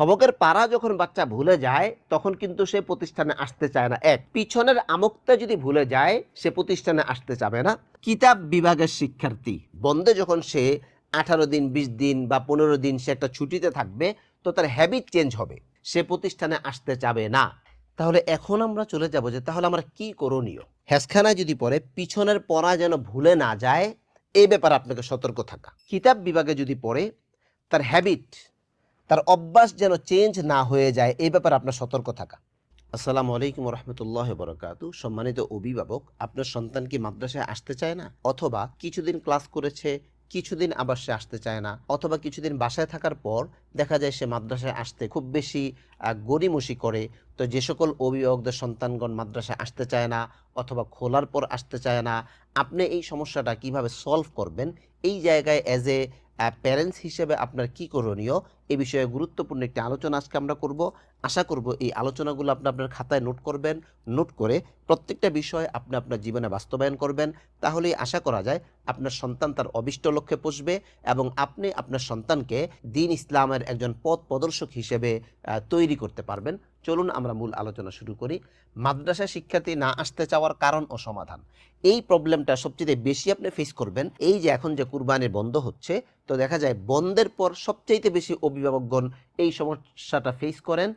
সবকের পাড়া যখন বাচ্চা ভুলে যায়, তখন কিন্তু সে প্রতিষ্ঠানে আসতে চায় না। এক, পিছনের আমকটা যদি ভুলে যায়, সে প্রতিষ্ঠানে আসতে চাবে না। কিতাব বিভাগের শিক্ষার্থী বন্ধে যখন সে আঠারো দিন, বিশ দিন বা পনেরো দিন সে একটা ছুটিতে থাকবে, তো তার হ্যাবিট চেঞ্জ হবে। সে প্রতিষ্ঠানে আসতে চাবে না। তাহলে এখন আমরা চলে যাব যে, তাহলে আমরা কি করণীয়? হ্যাসখানায় যদি পড়ে, পিছনের পড়া যেন ভুলে না যায়, এই ব্যাপারে আপনাকে সতর্ক থাকা। কিতাব বিভাগে যদি পড়ে, তার হ্যাবিট তার অভ্যাস যেন চেঞ্জ না হয়ে যায়, এই ব্যাপারে আপনার সতর্ক থাকা। আসসালামু আলাইকুম রহমতুল্লাহ বরকাতু। সম্মানিত অভিভাবক, আপনার সন্তান কি মাদ্রাসায় আসতে চায় না? অথবা কিছুদিন ক্লাস করেছে, কিছুদিন আবার সে আসতে চায় না, অথবা কিছুদিন বাসায় থাকার পর দেখা যায় সে মাদ্রাসায় আসতে খুব বেশি গড়িমসি করে। তো যে সকল অভিভাবকদের সন্তানগণ মাদ্রাসায় আসতে চায় না, অথবা খোলার পর আসতে চায় না, আপনি এই সমস্যাটা কীভাবে সলভ করবেন? এই জায়গায় অ্যাজ এ প্যারেন্টস হিসেবে আপনার কি করণীয়? এ বিষয়ে গুরুত্বপূর্ণ একটি আলোচনা আজকে আমরা করব। আশা করব এই আলোচনাগুলো আপনি আপনার খাতায় নোট করবেন। নোট করে প্রত্যেকটা বিষয় আপনি আপনার জীবনে বাস্তবায়ন করবেন। তাহলেই আশা করা যায় আপনার সন্তান তার অবিষ্ট লক্ষ্যে পৌঁছবে এবং আপনি আপনার সন্তানকে দিন ইসলামের একজন পথ প্রদর্শক হিসেবে তৈরি করতে পারবেন। চলুন আমরা মূল আলোচনা শুরু করি। মাদ্রাসা শিক্ষার্থী না আসতে চাওয়ার কারণ ও সমাধান। এই প্রবলেমটা সবচেয়ে বেশি আপনি ফেস করবেন। এই যে এখন যে কুরবানির বন্ধ হচ্ছে, তো দেখা যায় বন্ধের পর সবচাইতে বেশি অভিভাবকগণ এই সমস্যাটা ফেস করেন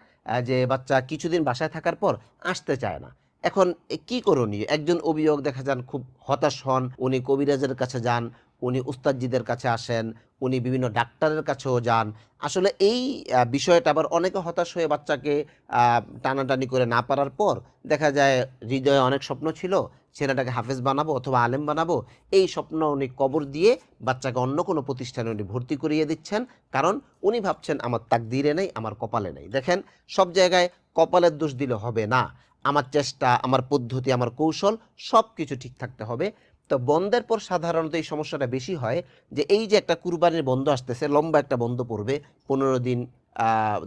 যে বাচ্চা কিছুদিন বাসায় থাকার পর আসতে চায় না। এখন কি করণীয়? একজন অভিভাবক দেখা যান খুব হতাশ হন, উনি কবিরাজের কাছে যান উনি উস্তাদজিদের কাছে আসেন, উনি বিভিন্ন ডাক্তারের কাছেও যান। আসলে এই বিষয়টা আবার অনেকে হতাশ হয়ে বাচ্চাকে টানাটানি করে না পারার পর দেখা যায় হৃদয়ে অনেক স্বপ্ন ছিল, ছেলেটাকে হাফেজ বানাবো অথবা আলেম বানাবো, এই স্বপ্ন উনি কবর দিয়ে বাচ্চাকে অন্য কোনো প্রতিষ্ঠানে উনি ভর্তি করিয়ে দিচ্ছেন, কারণ উনি ভাবছেন, আমার তাকদিরে নেই, আমার কপালে নেই। দেখেন, সব জায়গায় কপালের দোষ দিলে হবে না। আমার চেষ্টা, আমার পদ্ধতি, আমার কৌশল সব কিছু ঠিক থাকতে হবে। তো বন্ধের পর সাধারণত এই সমস্যাটা বেশি হয় যে এই যে একটা কুরবানির বন্ধ আসতেছে, লম্বা একটা বন্ধ পড়বে, পনেরো দিন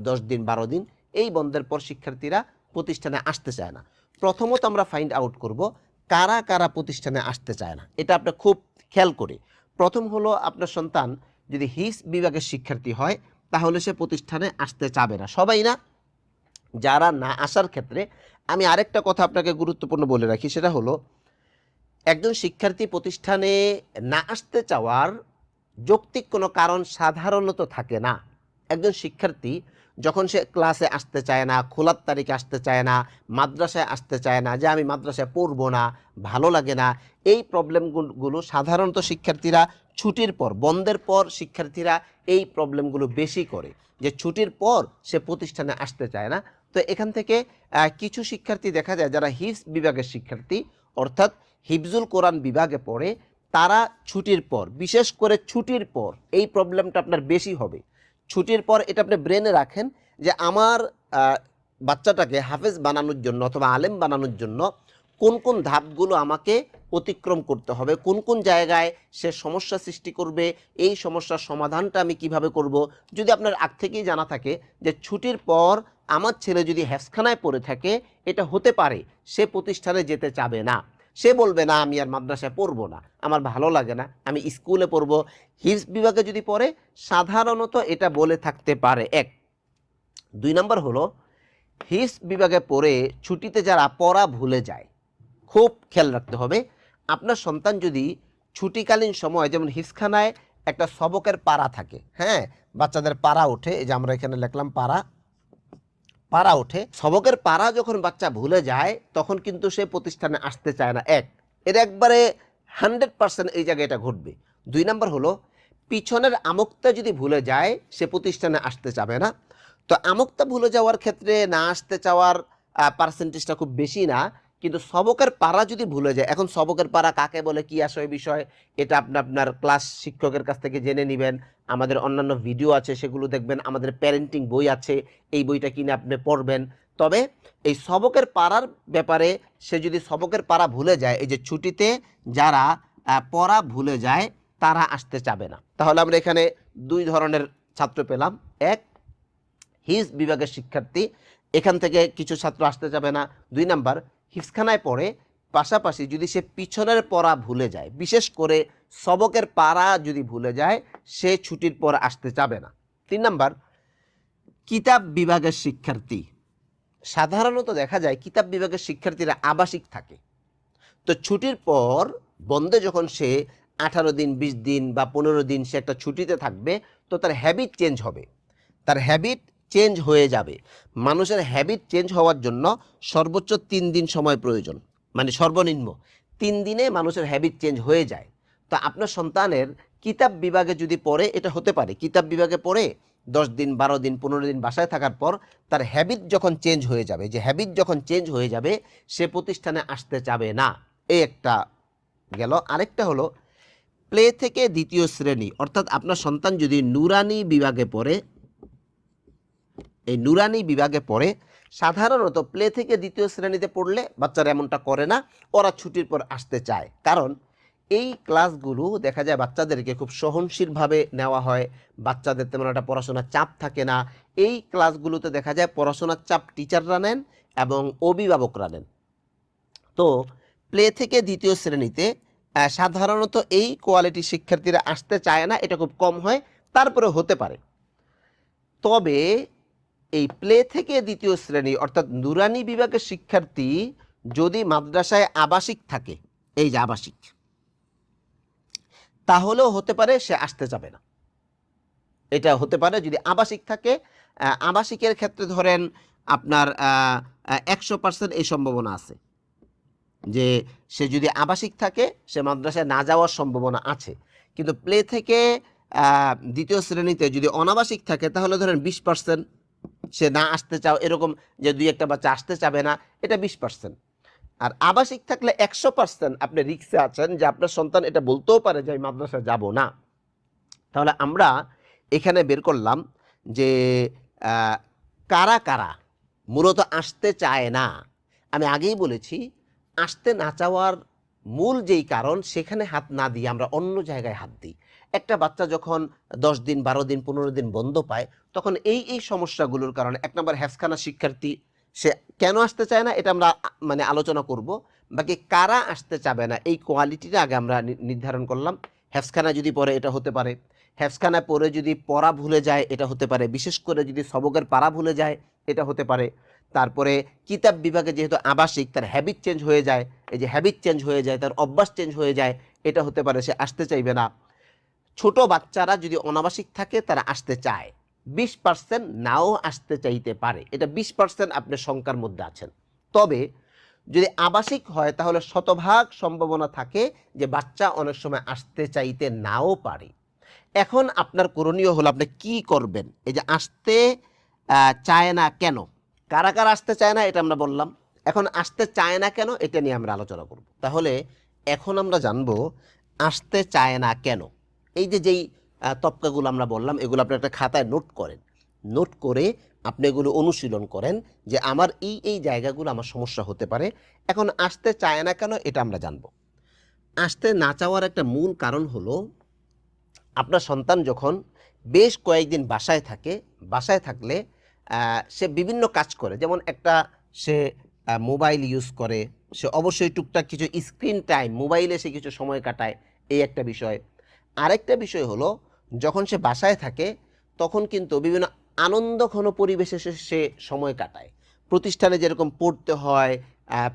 দশ দিন, বারো দিন, এই বন্ধের পর শিক্ষার্থীরা প্রতিষ্ঠানে আসতে চায় না। প্রথমত আমরা ফাইন্ড আউট করব কারা কারা প্রতিষ্ঠানে আসতে চায় না, এটা আপনার খুব খেয়াল করে। প্রথম হলো আপনার সন্তান যদি হিস বিভাগের শিক্ষার্থী হয়, তাহলে সে প্রতিষ্ঠানে আসতে চাবে না। সবাই না? যারা না আসার ক্ষেত্রে আমি আরেকটা কথা আপনাকে গুরুত্বপূর্ণ বলে রাখি, সেটা হলো একজন শিক্ষার্থী প্রতিষ্ঠানে না আসতে চাওয়ার যৌক্তিক কোনো কারণ সাধারণত থাকে না। একজন শিক্ষার্থী যখন সে ক্লাসে আসতে চায় না, খোলার তারিখে আসতে চায় না, মাদ্রাসায় আসতে চায় না, যে আমি মাদ্রাসায় পড়ব না, ভালো লাগে না, এই প্রবলেমগুলো সাধারণত শিক্ষার্থীরা ছুটির পর, বন্ধের পর শিক্ষার্থীরা এই প্রবলেমগুলো বেশি করে। যে ছুটির পর সে প্রতিষ্ঠানে আসতে চায় না। তো এখান থেকে কিছু শিক্ষার্থী দেখা যায় যারা হিস বিভাগের শিক্ষার্থী অর্থাৎ হিফজুল কোরআন বিভাগে পড়ে তারা ছুটির পর, বিশেষ করে ছুটির পর, এই প্রবলেমটা আপনার বেশি হবে। ছুটির পর এটা আপনি ব্রেনে রাখেন যে আমার বাচ্চাটাকে হাফেজ বানানোর জন্য অথবা আলেম বানানোর জন্য কোন কোন ধাপগুলো আমাকে অতিক্রম করতে হবে, কোন কোন জায়গায় সে সমস্যা সৃষ্টি করবে, এই সমস্যার সমাধানটা আমি কীভাবে করব? যদি আপনার আগ থেকেই জানা থাকে যে ছুটির পর আমার ছেলে যদি হ্যাসখানায় পড়ে থাকে, এটা হতে পারে, সে প্রতিষ্ঠানে যেতে চাবে না। সে বলবে, না, আমি আর মাদ্রাসায় পড়ব না, আমার ভালো লাগে না, আমি স্কুলে পড়ব। হিফস বিভাগে যদি পড়ে, সাধারণত এটা বলে থাকতে পারে, এক। দুই নম্বর হলো হিফস বিভাগে পড়ে ছুটিতে যারা পড়া ভুলে যায়, খুব খেয়াল রাখতে হবে, আপনার সন্তান যদি ছুটিকালীন সময়, যেমন হিসখানায় একটা সবকের পাড়া থাকে হ্যাঁ বাচ্চাদের পাড়া ওঠে, এই যে আমরা এখানে লিখলাম পাড়া পাড়া ওঠে। সবকের পাড়া যখন বাচ্চা ভুলে যায়, তখন কিন্তু সে প্রতিষ্ঠানে আসতে চায় না। এক এটা একবারে হান্ড্রেড পার্সেন্ট এই জায়গায় এটা ঘটবে। দুই নম্বর হলো, পিছনের আমকটা যদি ভুলে যায়, সে প্রতিষ্ঠানে আসতে চাবে না। তো আমকটা ভুলে যাওয়ার ক্ষেত্রে না আসতে চাওয়ার পার্সেন্টেজটা খুব বেশি না। কিন্তু সবকের পাড়া যদি ভুলে যায়, এখন সবকের পাড়া কাকে বলে, কি ওই বিষয়, এটা আপনি আপনার ক্লাস শিক্ষকের কাছ থেকে জেনে নেবেন। আমাদের অন্যান্য ভিডিও আছে, সেগুলো দেখবেন। আমাদের প্যারেন্টিং বই আছে, এই বইটা কিনে আপনি পড়বেন। তবে এই সবকের পাড়ার ব্যাপারে সে যদি সবকের পাড়া ভুলে যায়, এই যে ছুটিতে যারা পড়া ভুলে যায়, তারা আসতে চাবে না। তাহলে আমরা এখানে দুই ধরনের ছাত্র পেলাম। এক, হিজ বিভাগের শিক্ষার্থী। এখান থেকে কিছু ছাত্র আসতে যাবে না। দুই নাম্বার হিফসখানায় পড়ে, পাশাপাশি যদি সে পিছনের পড়া ভুলে যায়, বিশেষ করে সবকের পাড়া যদি ভুলে যায়, সে ছুটির পর আসতে চাবে না। তিন নাম্বার, কিতাব বিভাগের শিক্ষার্থী। সাধারণত দেখা যায় কিতাব বিভাগের শিক্ষার্থীরা আবাসিক থাকে। তো ছুটির পর বন্ধে যখন সে আঠারো দিন, বিশ দিন বা পনেরো দিন সে একটা ছুটিতে থাকবে, তো তার হ্যাবিট চেঞ্জ হবে। তার হ্যাবিট চেঞ্জ হয়ে যাবে। মানুষের হ্যাবিট চেঞ্জ হওয়ার জন্য সর্বোচ্চ তিন দিন সময় প্রয়োজন। মানে সর্বনিম্ন তিন দিনে মানুষের হ্যাবিট চেঞ্জ হয়ে যায়। তো আপনার সন্তানের কিতাব বিভাগে যদি পড়ে, এটা হতে পারে। কিতাব বিভাগে পড়ে দশ দিন, বারো দিন, পনেরো দিন বাসায় থাকার পর তার হ্যাবিট যখন চেঞ্জ হয়ে যাবে, যে হ্যাবিট যখন চেঞ্জ হয়ে যাবে, সে প্রতিষ্ঠানে আসতে চাবে না। এই একটা গেল। আরেকটা হলো প্লে থেকে দ্বিতীয় শ্রেণি। অর্থাৎ আপনার সন্তান যদি নুরানি বিভাগে পড়ে এই নুরানি বিভাগে পড়ে, সাধারণত প্লে থেকে দ্বিতীয় শ্রেণীতে পড়লে বাচ্চারা এমনটা করে না, ওরা ছুটির পর আসতে চায়। কারণ এই ক্লাসগুলো দেখা যায় বাচ্চাদেরকে খুব সহনশীলভাবে নেওয়া হয়, বাচ্চাদের তেমন একটা পড়াশোনার চাপ থাকে না। এই ক্লাসগুলোতে দেখা যায় পড়াশোনার চাপ টিচাররা নেন এবং অভিভাবকরা নেন। তো প্লে থেকে দ্বিতীয় শ্রেণীতে সাধারণত এই কোয়ালিটি শিক্ষার্থীরা আসতে চায় না, এটা খুব কম হয় তারপরে হতে পারে। তবে এই প্লে থেকে দ্বিতীয় শ্রেণি, অর্থাৎ নুরানি বিভাগের শিক্ষার্থী যদি মাদ্রাসায় আবাসিক থাকে, এই যে আবাসিক, তাহলেও হতে পারে সে আসতে যাবে না। এটা হতে পারে যদি আবাসিক থাকে আবাসিকের ক্ষেত্রে ধরেন আপনার একশো পার্সেন্ট এই সম্ভাবনা আছে যে সে যদি আবাসিক থাকে, সে মাদ্রাসায় না যাওয়ার সম্ভাবনা আছে। কিন্তু প্লে থেকে দ্বিতীয় শ্রেণীতে যদি অনাবাসিক থাকে, তাহলে ধরেন বিশ পার্সেন্ট সে না আসতে চাও, এরকম যে দুই একটা বাচ্চা আসতে চাবে না, এটা বিশ পার্সেন্ট আর আবাসিক থাকলে একশো পার্সেন্ট আপনি রিক্সে আছেন যে আপনার সন্তান এটা বলতেও পারে যে, আমি মাদ্রাসা যাব না। তাহলে আমরা এখানে বের করলাম যে কারা কারা মূলত আসতে চায় না? আমি আগেই বলেছি, আসতে না চাওয়ার মূল যেই কারণ, সেখানে হাত না দিয়ে আমরা অন্য জায়গায় হাত দিই। একটা বাচ্চা যখন দশ দিন, বারো দিন, পনেরো দিন বন্ধ পায়, তখন এই এই সমস্যাগুলোর কারণে, এক নম্বর হ্যাফখানা শিক্ষার্থী, সে কেন আসতে চায় না? এটা আমরা মানে আলোচনা করব। বাকি কারা আসতে চাবে না? এই কোয়ালিটিটা আগে আমরা নির্ধারণ করলাম। হ্যাফখানা যদি পড়ে, এটা হতে পারে। হ্যাফখানা পড়ে যদি পড়া ভুলে যায়, এটা হতে পারে। বিশেষ করে যদি সবকের পাড়া ভুলে যায়, এটা হতে পারে। তারপরে কিতাব বিভাগে যেহেতু আবাসিক, তার হ্যাবিট চেঞ্জ হয়ে যায়, এই যে হ্যাবিট চেঞ্জ হয়ে যায়, তার অভ্যাস চেঞ্জ হয়ে যায়, এটা হতে পারে। সে আসতে চাইবে না। ছোট বাচ্চারা যদি অনাবাসিক থাকে, তারা আসতে চায়। বিশ পার্সেন্ট নাও আসতে চাইতে পারে। এটা বিশ পার্সেন্ট আপনার সংখ্যার মধ্যে আছেন। তবে যদি আবাসিক হয়, তাহলে শতভাগ সম্ভাবনা থাকে যে বাচ্চা অনেক সময় আসতে চাইতে নাও পারে। এখন আপনার করণীয় হলো আপনি কি করবেন? এই যে আসতে চায় না কেন? কারা কারা আসতে চায় না, এটা আমরা বললাম। এখন আসতে চায় না কেন, এটা নিয়ে আমরা আলোচনা করব। তাহলে এখন আমরা জানব, আসতে চায় না কেন? এই যে যেই তপকাগুলো আমরা বললাম, এগুলো আপনি একটা খাতায় নোট করেন। নোট করে আপনি এগুলো অনুশীলন করেন যে আমার এই এই জায়গাগুলো আমার সমস্যা হতে পারে। এখন আসতে চায় না কেন এটা আমরা জানব। আসতে না চাওয়ার একটা মূল কারণ হলো, আপনার সন্তান যখন বেশ কয়েকদিন বাসায় থাকে, বাসায় থাকলে সে বিভিন্ন কাজ করে। যেমন একটা সে মোবাইল ইউজ করে, সে অবশ্যই টুকটাক কিছু স্ক্রিন টাইম মোবাইলে সে কিছু সময় কাটায়, এই একটা বিষয়। আরেকটা বিষয় হলো, যখন সে বাসায় থাকে, তখন কিন্তু বিভিন্ন আনন্দঘন পরিবেশে সে সময় কাটায়। প্রতিষ্ঠানে যেরকম পড়তে হয়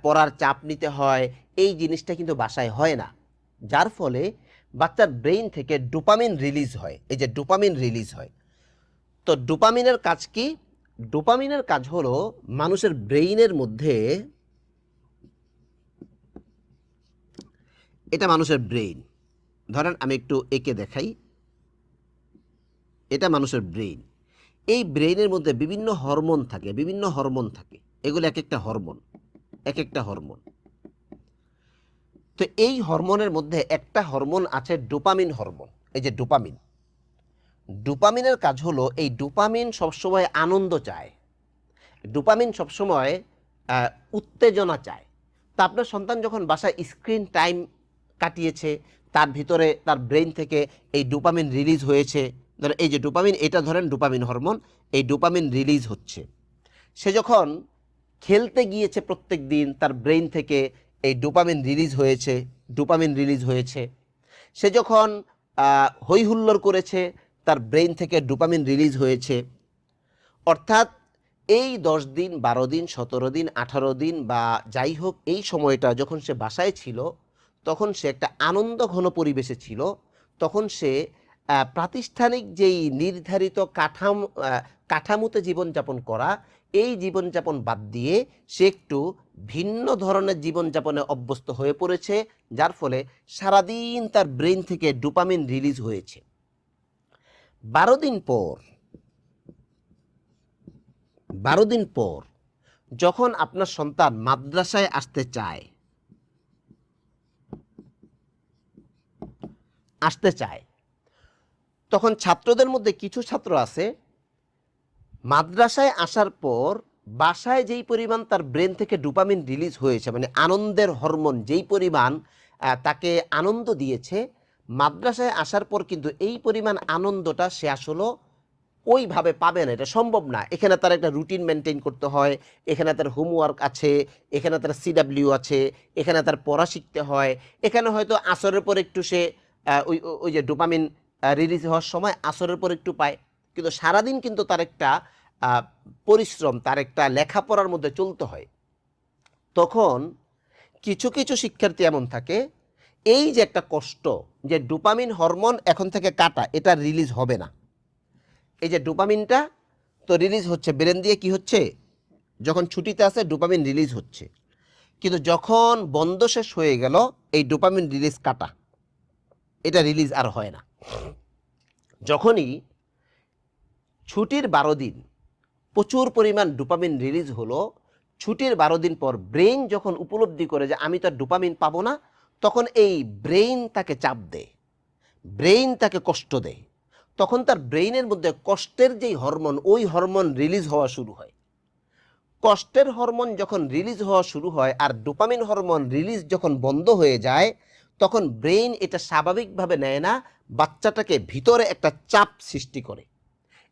পড়ার চাপ নিতে হয়, এই জিনিসটা কিন্তু বাসায় হয় না। যার ফলে বাচ্চার ব্রেইন থেকে ডোপামিন রিলিজ হয়। এই যে ডোপামিন রিলিজ হয়। তো ডোপামিনের কাজ কি? ডোপামিনের কাজ হলো, মানুষের ব্রেইনের মধ্যে এটা মানুষের ব্রেইন। ধরেন আমি একটু একে দেখাই। এটা মানুষের ব্রেইন। এই ব্রেইনের মধ্যে বিভিন্ন হরমোন থাকে, বিভিন্ন হরমোন থাকে। এগুলো এক একটা হরমোন এক একটা হরমোন। তো এই হরমোনের মধ্যে একটা হরমোন আছে ডোপামিন হরমোন, এই যে ডোপামিন। ডোপামিনের কাজ হলো এই ডোপামিন সবসময় আনন্দ চায়। ডোপামিন সবসময় উত্তেজনা চায়। তা আপনার সন্তান যখন বাসায় স্ক্রিন টাইম কাটিয়েছে তার ভিতরে তার ব্রেন থেকে এই ডোপামিন রিলিজ হয়েছে। ধরেন এই যে ডোপামিন এটা ধরেন ডোপামিন হরমোন এই ডোপামিন রিলিজ হচ্ছে। সে যখন খেলতে গিয়েছে প্রত্যেক দিন তার ব্রেন থেকে এই ডোপামিন রিলিজ হয়েছে ডোপামিন রিলিজ হয়েছে। সে যখন আহ, হই হুল্লোড় করেছে তার ব্রেন থেকে ডোপামিন রিলিজ হয়েছে। অর্থাৎ এই দশ দিন বারো দিন সতেরো দিন আঠারো দিন বা যাই হোক এই সময়টা যখন সে বাসায় ছিল তখন সে একটা আনন্দ ঘন পরিবেশে ছিল। তখন সে প্রাতিষ্ঠানিক যেই নির্ধারিত কাঠাম কাঠামোতে জীবনযাপন করা, এই জীবনযাপন বাদ দিয়ে সে একটু ভিন্ন ধরনের জীবনযাপনে অভ্যস্ত হয়ে পড়েছে, যার ফলে সারাদিন তার ব্রেন থেকে ডোপামিন রিলিজ হয়েছে। বারো দিন পর, বারো দিন পর, যখন আপনার সন্তান মাদ্রাসায় আসতে চায় আসতে চায়। তখন ছাত্রদের মধ্যে কিছু ছাত্র আছে, মাদ্রাসায় আসার পর বাসায় যেই পরিমাণ তার ব্রেন থেকে ডোপামিন রিলিজ হয়েছে মানে আনন্দের হরমোন যেই পরিমাণ তাকে আনন্দ দিয়েছে, মাদ্রাসায় আসার পর কিন্তু এই পরিমাণ আনন্দটা সে আসলে ওইভাবে পাবে না, এটা সম্ভব না। এখানে তার একটা রুটিন মেনটেন করতে হয়, এখানে তার হোমওয়ার্ক আছে, এখানে তার সিডাব্লিউ আছে, এখানে তার পড়া শিখতে হয়, এখানে হয়তো আসরের পর একটু সে ওই ওই- যে ডোপামিন রিলিজ হওয়ার সময় আসরের পর একটু পায়। কিন্তু সারাদিন কিন্তু তার একটা পরিশ্রম, তার একটা লেখাপড়ার মধ্যে চলতে হয়। তখন কিছু কিছু শিক্ষার্থী এমন থাকে, এই যে একটা কষ্ট যে ডোপামিন হরমোন এখন থেকে কাটা, এটা রিলিজ হবে না। এই যে ডোপামিনটা, তো রিলিজ হচ্ছে, ব্রেন দিয়ে কি হচ্ছে? যখন ছুটিতে আছে ডোপামিন রিলিজ হচ্ছে। কিন্তু যখন বন্ধ শেষ হয়ে গেল, এই ডোপামিন রিলিজ কাটা। এটা রিলিজ আর হয় না। যখনই ছুটির বারো দিন প্রচুর পরিমাণ ডোপামিন রিলিজ হলো, ছুটির বারো দিন পর ব্রেইন যখন উপলব্ধি করে যে আমি তো আর ডোপামিন পাবো না, তখন এই ব্রেইন তাকে চাপ দেয় ব্রেইন তাকে কষ্ট দেয়। তখন তার ব্রেইনের মধ্যে কষ্টের যেই হরমোন ওই হরমোন রিলিজ হওয়া শুরু হয়। কষ্টের হরমোন যখন রিলিজ হওয়া শুরু হয় আর ডোপামিন হরমোন রিলিজ যখন বন্ধ হয়ে যায় তখন ব্রেইন এটা স্বাভাবিকভাবে নেয় না, বাচ্চাটাকে ভিতরে একটা চাপ সৃষ্টি করে।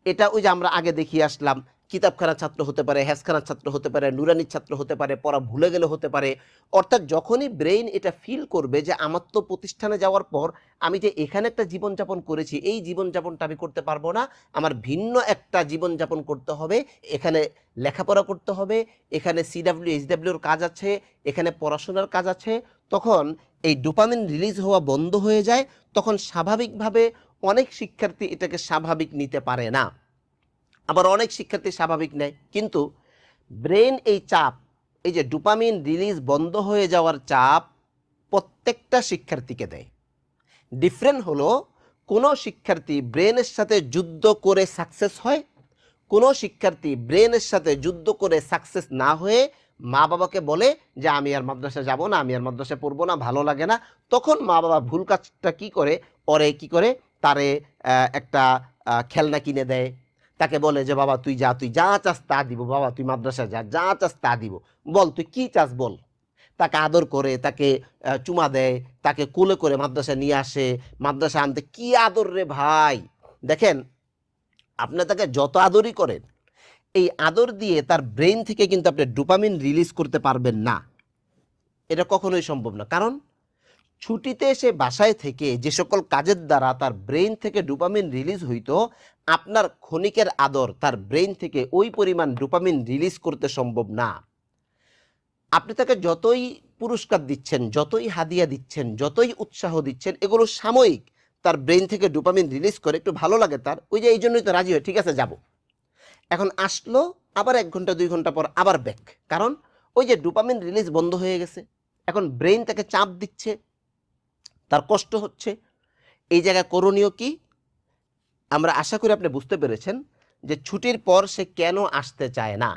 এটা ওই যে আমরা আগে দেখিয়ে আসলাম, কিতাবখানার ছাত্র হতে পারে হ্যাসখানার ছাত্র হতে পারে, নুরানির ছাত্র হতে পারে, পড়া ভুলে গেলে হতে পারে। অর্থাৎ যখনই ব্রেইন এটা ফিল করবে যে আমার তো প্রতিষ্ঠানে যাওয়ার পর আমি যে এখানে একটা জীবনযাপন করেছি, এই জীবনযাপনটা আমি করতে পারব না। আমার ভিন্ন একটা জীবনযাপন করতে হবে, এখানে লেখাপড়া করতে হবে, এখানে সিডাব্লিউ এইচডাব্লিউর কাজ আছে, এখানে পড়াশোনার কাজ আছে। তখন এই ডোপামিন রিলিজ হওয়া বন্ধ হয়ে যায়, তখন স্বাভাবিকভাবে অনেক শিক্ষার্থী এটাকে স্বাভাবিক নিতে পারে না। আবার অনেক শিক্ষার্থী স্বাভাবিক নেয়, কিন্তু ব্রেন এই চাপ, এই যে ডোপামিন রিলিজ বন্ধ হয়ে যাওয়ার চাপ প্রত্যেকটা শিক্ষার্থীকে দেয়। ডিফারেন্ট হলো, কোনো শিক্ষার্থী ব্রেনের সাথে যুদ্ধ করে সাকসেস হয়, কোনো শিক্ষার্থী ব্রেনের সাথে যুদ্ধ করে সাকসেস না হয়ে মা বাবাকে বলে যে, আমি আর মাদ্রাসা যাব না, আমি আর মাদ্রাসায় পড়ব না, ভালো লাগে না। তখন মা বাবা ভুল কাজটা কি করে? ওরে কি করে? তারে একটা খেলনা কিনে দেয়। তাকে বলে যে, বাবা, তুই যা তুই যা চাস তা দিব। বাবা, তুই মাদ্রাসায় যা যা চাস তা দিব। বল, তুই কি চাস বল? তাকে আদর করে, তাকে চুমা দেয়, তাকে কোলে করে মাদ্রাসায় নিয়ে আসে। মাদ্রাসা আনতে কি আদর রে ভাই? দেখেন, আপনি তাকে যত আদরই করেন এই আদর দিয়ে তার ব্রেন থেকে কিন্তু আপনি ডোপামিন রিলিজ করতে পারবেন না। এটা কখনোই সম্ভব না। কারণ ছুটিতে এসে বাসায় থেকে যে সকল কাজের দ্বারা তার ব্রেন থেকে ডোপামিন রিলিজ হইতো, আপনার ক্ষণিকের আদর তার ব্রেন থেকে ওই পরিমাণ ডোপামিন রিলিজ করতে সম্ভব না। আপনি তাকে যতই পুরস্কার দিচ্ছেন, যতই হাদিয়া দিচ্ছেন, যতই উৎসাহ দিচ্ছেন, এগুলো সাময়িক তার ব্রেন থেকে ডোপামিন রিলিজ করে, একটু ভালো লাগে তার, ওই যে এই জন্যই তো রাজি হয়, ঠিক আছে, যাব। এখন আসলো, আবার এক ঘণ্টা, দুই ঘণ্টা পর আবার ব্যাক কারণ ওই যে ডোপামিন রিলিজ বন্ধ হয়ে গেছে, এখন ব্রেন তাকে চাপ দিচ্ছে, তার কষ্ট হচ্ছে। এই জায়গায় করণীয় কি? আমরা আশা করি আপনি বুঝতে পেরেছেন যে ছুটির পর সে কেন আসতে চায় না।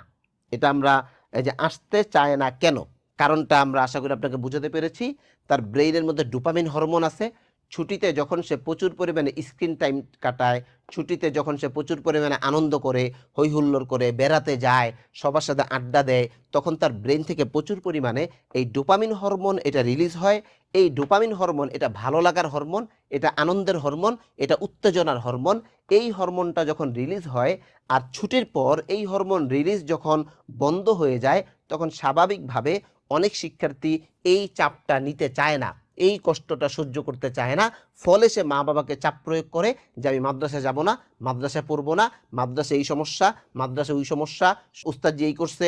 এটা আমরা, এই যে আসতে চায় না কেন? কারণটা আমরা আশা করি আপনাকে বুঝাতে পেরেছি। তার ব্রেইনের মধ্যে ডোপামিন হরমোন আছে ছুটিতে যখন সে প্রচুর পরিমাণে স্ক্রিন টাইম কাটায়, ছুটিতে যখন সে প্রচুর পরিমাণে আনন্দ করে হই হুল্লোড় করে বেড়াতে যায়, সবার সাথে আড্ডা দেয়, তখন তার ব্রেন থেকে প্রচুর পরিমাণে এই ডোপামিন হরমোন এটা রিলিজ হয়। এই ডোপামিন হরমোন এটা ভালো লাগার হরমোন, এটা আনন্দের হরমোন, এটা উত্তেজনার হরমোন, এই হরমোনটা যখন রিলিজ হয় আর ছুটির পর এই হরমোন রিলিজ যখন বন্ধ হয়ে যায়, তখন স্বাভাবিকভাবে অনেক শিক্ষার্থী এই চাপটা নিতে চায় না। এই কষ্টটা সহ্য করতে চায় না। ফলে সে মা বাবাকে চাপ প্রয়োগ করে যে, আমি মাদ্রাসায় যাব না মাদ্রাসায় পড়ব না, মাদ্রাসা এই সমস্যা, মাদ্রাসা ওই সমস্যা, উস্তাদ এই করছে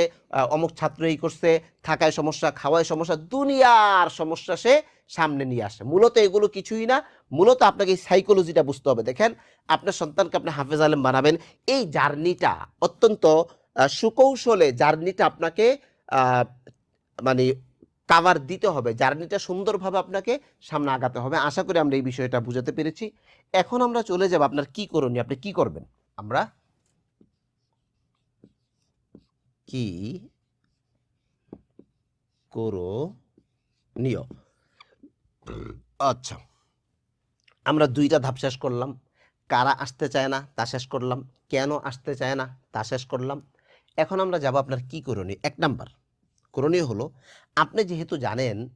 অমুক ছাত্র এই করছে, থাকায় সমস্যা, খাওয়ায় সমস্যা, দুনিয়ার সমস্যা সে সামনে নিয়ে আসে। মূলত এগুলো কিছুই না, মূলত আপনাকে এই সাইকোলজিটা বুঝতে হবে। দেখেন, আপনার সন্তানকে আপনি হাফেজ আলেম বানাবেন। এই জার্নিটা অত্যন্ত সুকৌশলে জার্নিটা আপনাকে মানে কাভার দিতে হবে জার্নিটা সুন্দরভাবে আপনাকে সামনে আগাতে হবে। আশা করি আমরা এই বিষয়টা বুঝাতে পেরেছি। এখন আমরা চলে যাব আপনার কি করণীয়, আপনি কি করবেন? আমরা কি করণীয়? আচ্ছা আমরা দুইটা ধাপ শেষ করলাম। কারা আসতে চায় না, তা শেষ করলাম। কেন আসতে চায় না, তা শেষ করলাম। এখন আমরা যাব আপনার কি করণীয়? এক নাম্বার করণীয় হলো, আপনি যেহেতু জানেন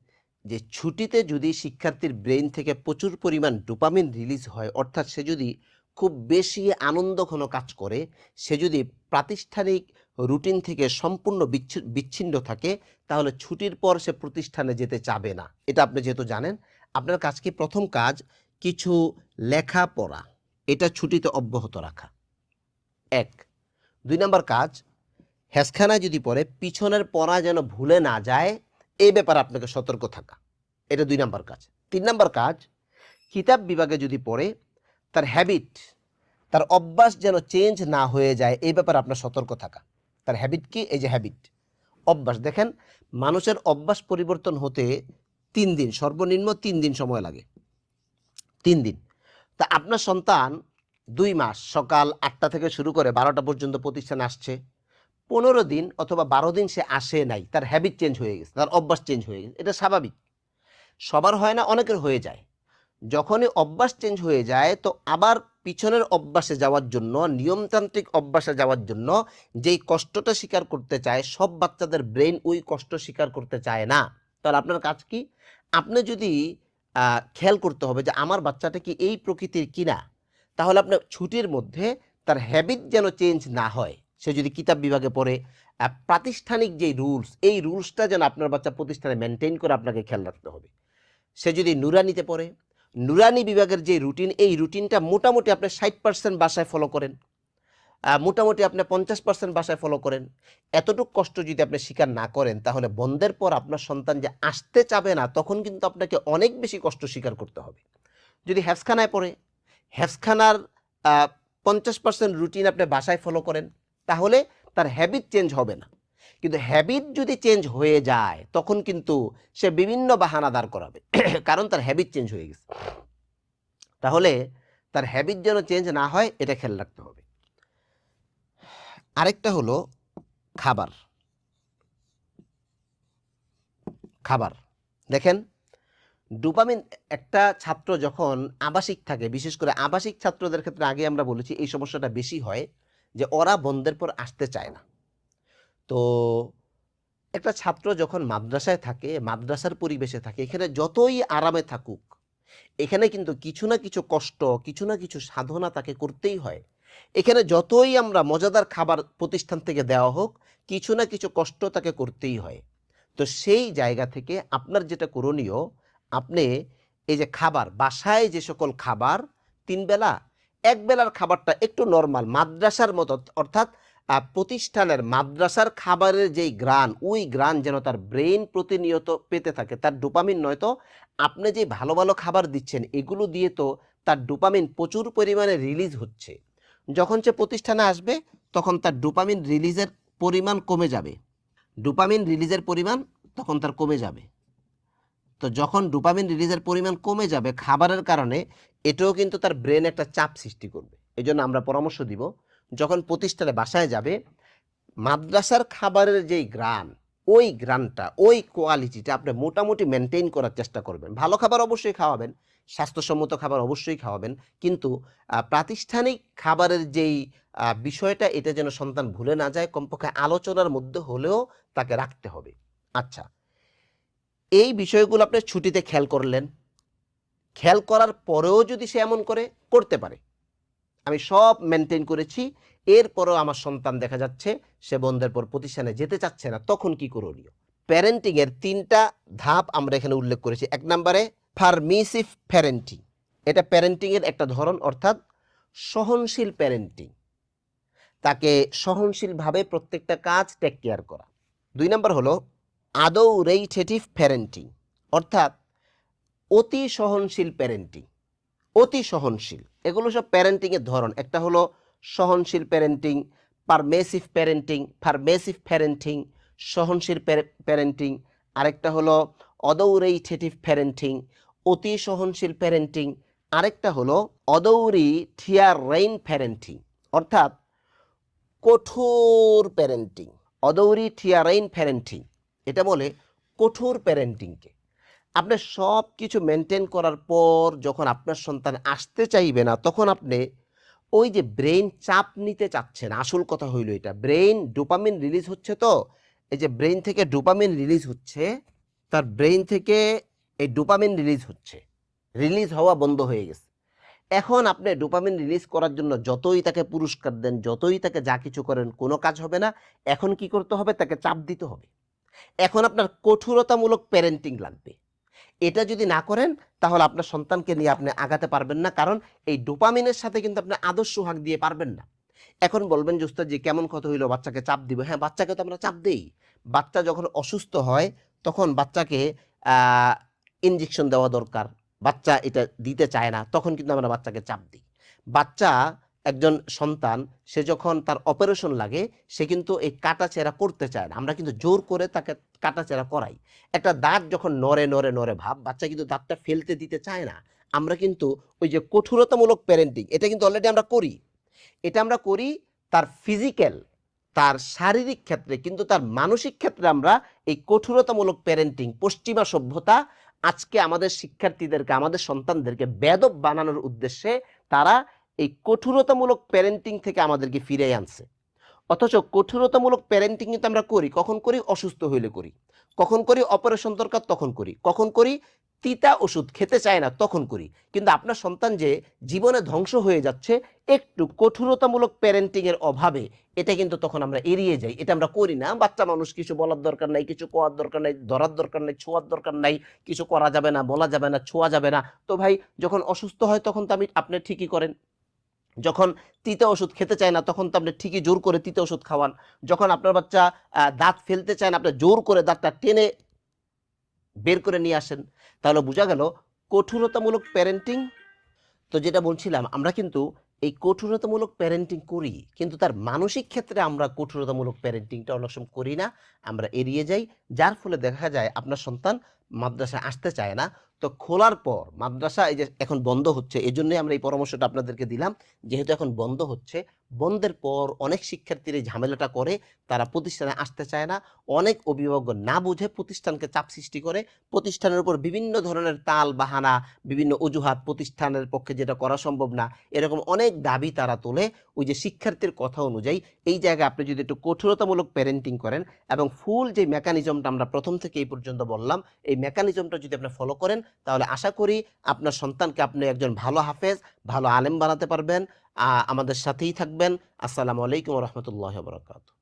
যে ছুটিতে যদি শিক্ষার্থীর ব্রেন থেকে প্রচুর পরিমাণ ডোপামিন রিলিজ হয়, অর্থাৎ সে যদি খুব বেশি আনন্দ ঘন কাজ করে, সে যদি প্রাতিষ্ঠানিক রুটিন থেকে সম্পূর্ণ বিচ্ছি- বিচ্ছিন্ন থাকে, তাহলে ছুটির পর সে প্রতিষ্ঠানে যেতে চাবে না। এটা আপনি যেহেতু জানেন, আপনার কাজ কি? প্রথম কাজ, কিছু লেখাপড়া। এটা ছুটিতে অব্যাহত রাখা। এক। দুই নম্বর কাজ হেসখানায় যদি পড়ে, পিছনের পড়া যেন ভুলে না যায় এই ব্যাপারে আপনাকে সতর্ক থাকা। এটা দুই নম্বর কাজ। তিন নম্বর কাজ, কিতাব বিভাগে যদি পড়ে, তার হ্যাবিট তার অভ্যাস যেন চেঞ্জ না হয়ে যায় এই ব্যাপারে আপনার সতর্ক থাকা। তার হ্যাবিট কি? এই যে হ্যাবিট অভ্যাস। দেখেন, মানুষের অভ্যাস পরিবর্তন হতে তিন দিন, সর্বনিম্ন তিন দিন সময় লাগে। তিন দিন। তা আপনার সন্তান দুই মাস, সকাল আটটা থেকে শুরু করে বারোটা পর্যন্ত প্রতিষ্ঠানে আসছে। পনেরো দিন অথবা বারো দিন সে আসে নাই, তার হ্যাবিট চেঞ্জ হয়ে গেছে, তার অভ্যাস চেঞ্জ হয়ে গেছে, এটা স্বাভাবিক। সবার হয় না, অনেকের হয়ে যায়। যখনই অভ্যাস চেঞ্জ হয়ে যায়, তো আবার পিছনের অভ্যাসে যাওয়ার জন্য, নিয়মতান্ত্রিক অভ্যাসে যাওয়ার জন্য যেই কষ্টটা স্বীকার করতে চায়, সব বাচ্চাদের ব্রেন ওই কষ্ট স্বীকার করতে চায় না। তাহলে আপনার কাজ কি? আপনি যদি খেয়াল করতে হবে যে আমার বাচ্চাটা কি এই প্রকৃতির কিনা? তাহলে আপনার ছুটির মধ্যে তার হ্যাবিট যেন চেঞ্জ না হয়। সে যদি কিতাব বিভাগে পড়ে প্রাতিষ্ঠানিক যে রুলস এই রুলসটা যেন আপনার বাচ্চা প্রতিষ্ঠানে মেনটেন করে আপনাকে খেয়াল রাখতে হবে। সে যদি নুরানিতে পড়ে, নুরানি বিভাগের যে রুটিন এই রুটিনটা মোটামুটি আপনি ষাট পার্সেন্ট বাসায় ফলো করেন। মোটামুটি আপনি পঞ্চাশ পার্সেন্ট বাসায় ফলো করেন। এতটুকু কষ্ট যদি আপনি স্বীকার না করেন, তাহলে বন্ধের পর আপনার সন্তান যে আসতে চাবে না, তখন কিন্তু আপনাকে অনেক বেশি কষ্ট স্বীকার করতে হবে। যদি হ্যাফসখানায় পড়ে হ্যাফসখানার পঞ্চাশ পার্সেন্ট রুটিন আপনি বাসায় ফলো করেন তাহলে তার হ্যাবিট চেঞ্জ হবে না। কিন্তু হ্যাবিট যদি চেঞ্জ হয়ে যায়, তখন কিন্তু সে বিভিন্ন বাহানা দাঁড় করাবে। কারণ তার হ্যাবিট চেঞ্জ হয়ে গেছে। তাহলে তার হ্যাবিট যেন চেঞ্জ না হয়, এটা খেয়াল রাখতে হবে। আরেকটা হলো খাবার। খাবার। দেখেন, ডোপামিন একটা ছাত্র যখন আবাসিক থাকে, বিশেষ করে আবাসিক ছাত্রদের ক্ষেত্রে আগে আমরা বলেছি এই সমস্যাটা বেশি হয়। যে ওরা বন্ধের পর আসতে চায় না। তো একটা ছাত্র যখন মাদ্রাসায় থাকে, মাদ্রাসার পরিবেশে থাকে, এখানে যতই আরামে থাকুক, এখানে কিন্তু কিছু না কিছু কষ্ট, কিছু না কিছু সাধনা তাকে করতেই হয়। এখানে যতই আমরা মজাদার খাবার প্রতিষ্ঠান থেকে দেওয়া হোক, কিছু না কিছু কষ্ট তাকে করতেই হয়। তো সেই জায়গা থেকে আপনার যেটা করণীয়, আপনি এই যে খাবার, বাসায় যে সকল খাবার, তিন বেলা এক বেলার খাবারটা একটু নর্মাল মাদ্রাসার মতো, অর্থাৎ প্রতিষ্ঠানের মাদ্রাসার খাবারের যেই গ্রান, ওই গ্রান যেন তার ব্রেন প্রতিনিয়ত পেতে থাকে, তার ডোপামিন নয়তো আপনি যে ভালো ভালো খাবার দিচ্ছেন, এগুলো দিয়ে তো তার ডোপামিন প্রচুর পরিমাণে রিলিজ হচ্ছে। যখন সে প্রতিষ্ঠানে আসবে, তখন তার ডোপামিন রিলিজের পরিমাণ কমে যাবে। ডোপামিন রিলিজের পরিমাণ তখন তার কমে যাবে। তো যখন ডোপামিন রিলিজের পরিমাণ কমে যাবে, খাবারের কারণে এটাও কিন্তু তার ব্রেন একটা চাপ সৃষ্টি করবে। এই জন্য আমরা পরামর্শ দিব, যখন প্রতিষ্ঠানে বাসায় যাবে, মাদ্রাসার খাবারের যেই গ্রান, ওই গ্রানটা, ওই কোয়ালিটিটা আপনি মোটামুটি মেনটেন করার চেষ্টা করবেন। ভালো খাবার অবশ্যই খাওয়াবেন, স্বাস্থ্যসম্মত খাবার অবশ্যই খাওয়াবেন, কিন্তু প্রাতিষ্ঠানিক খাবারের যেই বিষয়টা, এটা যেন সন্তান ভুলে না যায়, কমপক্ষে আলোচনার মধ্যে হলেও তাকে রাখতে হবে। আচ্ছা এই বিষয়গুলো আপনি ছুটিতে খেয়াল করলেন খেয়াল করার পরেও যদি সে এমন করে, করতে পারে। আমি সব মেনটেন করেছি, এরপরেও আমার সন্তান দেখা যাচ্ছে, সে বন্ধের পর প্রতিষ্ঠানে যেতে চাচ্ছে না, তখন কি করণীয়? প্যারেন্টিংয়ের তিনটা ধাপ আমরা এখানে উল্লেখ করেছি। এক নম্বরে ফার্মিসিভ প্যারেন্টিং এটা প্যারেন্টিংয়ের একটা ধরন, অর্থাৎ সহনশীল প্যারেন্টিং তাকে সহনশীলভাবে প্রত্যেকটা কাজ টেক কেয়ার করা। দুই নম্বর হলো আদৌ রেইটেটিভ প্যারেন্টিং অর্থাৎ অতি সহনশীল প্যারেন্টিং অতি সহনশীল। এগুলো সব প্যারেন্টিংয়ের ধরন। একটা হলো সহনশীল parenting permissive parenting permissive parenting সহনশীল প্যারেন্টিং আরেকটা হলো অদৌরেইটেটিভ প্যারেন্টিং অতি সহনশীল প্যারেন্টিং আরেকটা হলো অদৌরি থিয়ার রেইন প্যারেন্টিং অর্থাৎ কঠোর প্যারেন্টিং অদৌরি থিয়ারাইন প্যারেন্টিং এটা বলে কঠোর প্যারেন্টিংকে আপনি সব কিছু মেনটেন করার পর যখন আপনার সন্তান আসতে চাইবে না, তখন আপনি ওই যে ব্রেইন চাপ নিতে চাচ্ছেন, আসল কথা হইল এটা। ব্রেইন ডোপামিন রিলিজ হচ্ছে তো, এই যে ব্রেইন থেকে ডোপামিন রিলিজ হচ্ছে, তার ব্রেইন থেকে এই ডোপামিন রিলিজ হচ্ছে। রিলিজ হওয়া বন্ধ হয়ে গেছে। এখন আপনি ডোপামিন রিলিজ করার জন্য যতই তাকে পুরস্কার দেন, যতই তাকে যা কিছু করেন, কোনো কাজ হবে না। এখন কি করতে হবে? তাকে চাপ দিতে হবে। এখন আপনার কঠোরতামূলক প্যারেন্টিং লাগবে। এটা যদি না করেন, তাহলে আপনার সন্তানকে নিয়ে আপনি আগাতে পারবেন না। কারণ এই ডোপামিনের সাথে কিন্তু আপনি আদর্শ হাক দিয়ে পারবেন না। এখন বলবেন যে যে কেমন কথা হইল? বাচ্চাকে চাপ দিব। হ্যাঁ বাচ্চাকে তো আমরা চাপ দেই। বাচ্চা যখন অসুস্থ হয়, তখন বাচ্চাকে ইঞ্জেকশন দেওয়া দরকার। বাচ্চা এটা দিতে চায় না, তখন কিন্তু আমরা বাচ্চাকে চাপ দিই। বাচ্চা একজন সন্তান, সে যখন তার অপারেশন লাগে, সে কিন্তু এই কাটাচেরা করতে চায় না। আমরা কিন্তু জোর করে তাকে কাটাচেরা করাই। একটা দাঁত যখন নড়ে নড়ে নড়ে ভাব, বাচ্চা কিন্তু দাঁতটা ফেলতে দিতে চায় না। আমরা কিন্তু ওই যে কঠোরতামূলক প্যারেন্টিং এটা কিন্তু অলরেডি আমরা করি। এটা আমরা করি তার ফিজিক্যাল তার শারীরিক ক্ষেত্রে, কিন্তু তার মানসিক ক্ষেত্রে আমরা এই কঠোরতামূলক প্যারেন্টিং পশ্চিমা সভ্যতা, আজকে আমাদের শিক্ষার্থীদেরকে, আমাদের সন্তানদেরকে বেদব বানানোর উদ্দেশ্যে তারা এই কঠোরতামূলক প্যারেন্টিং থেকে আমাদেরকে ফিরে আনছে। অথচ কঠোরতামূলক প্যারেন্টিং কিন্তু আমরা করি, কখন করি? অসুস্থ হইলে করি। কখন করি? অপারেশন দরকার, তখন করি। কখন করি? তিতা ওষুধ খেতে চায় না, তখন করি। কিন্তু আপনার সন্তান যে জীবনে ধ্বংস হয়ে যাচ্ছে, একটু কঠোরতামূলক প্যারেন্টিং এর অভাবে এটা কিন্তু তখন আমরা এড়িয়ে যাই। এটা আমরা করি না। বাচ্চা মানুষ কিছু বলার দরকার নাই, কিছু কোয়ার দরকার নাই, ধরার দরকার নাই, ছোঁয়ার দরকার নাই, কিছু করা যাবে না, বলা যাবে না, ছোঁয়া যাবে না। তো ভাই, যখন অসুস্থ হয় তখন তো আমি, আপনি ঠিকই করেন। যখন তিতা ওষুধ খেতে চায় না, তখন তো আপনি ঠিকই জোর করে তিতা ওষুধ খাওয়ান। যখন আপনার বাচ্চা দাঁত ফেলতে চায় না, আপনি জোর করে দাঁতটা টেনে বের করে নিয়ে আসেন। তাহলে বোঝা গেল কঠোরতামূলক প্যারেন্টিং তো যেটা বলছিলাম, আমরা কিন্তু এই কঠোরতামূলক প্যারেন্টিং করি, কিন্তু তার মানসিক ক্ষেত্রে আমরা কঠোরতামূলক প্যারেন্টিংটা অনেক সময় করি না, আমরা এড়িয়ে যাই, যার ফলে দেখা যায় আপনার সন্তান মাদ্রাসায় আসতে চায় না তো খোলার পর মাদ্রাসা এই যে এখন বন্ধ হচ্ছে এই জন্যই আমরা এই পরামর্শটা আপনাদেরকে দিলাম। যেহেতু এখন বন্ধ হচ্ছে বন্ধের পর অনেক শিক্ষার্থীর এই ঝামেলাটা করে। তারা প্রতিষ্ঠানে আসতে চায় না। অনেক অভিভাবক না বুঝে প্রতিষ্ঠানকে চাপ সৃষ্টি করে। প্রতিষ্ঠানের উপর বিভিন্ন ধরনের তাল বাহানা, বিভিন্ন অজুহাত প্রতিষ্ঠানের পক্ষে যেটা করা সম্ভব না, এরকম অনেক দাবি তারা তোলে। ওই যে শিক্ষার্থীর কথা অনুযায়ী এই জায়গায় আপনি যদি একটু কঠোরতামূলক প্যারেন্টিং করেন এবং ফুল যে মেকানিজমটা আমরা প্রথম থেকে এই পর্যন্ত বললাম, এই মেকানিজমটা যদি আপনি ফলো করেন, তাহলে আশা করি আপনার সন্তানকে আপনি একজন ভালো হাফেজ, ভালো আলেম বানাতে পারবেন। আমাদের সাথেই থাকবেন। আসসালামু আলাইকুম রহমতুল্লাহ বরকাত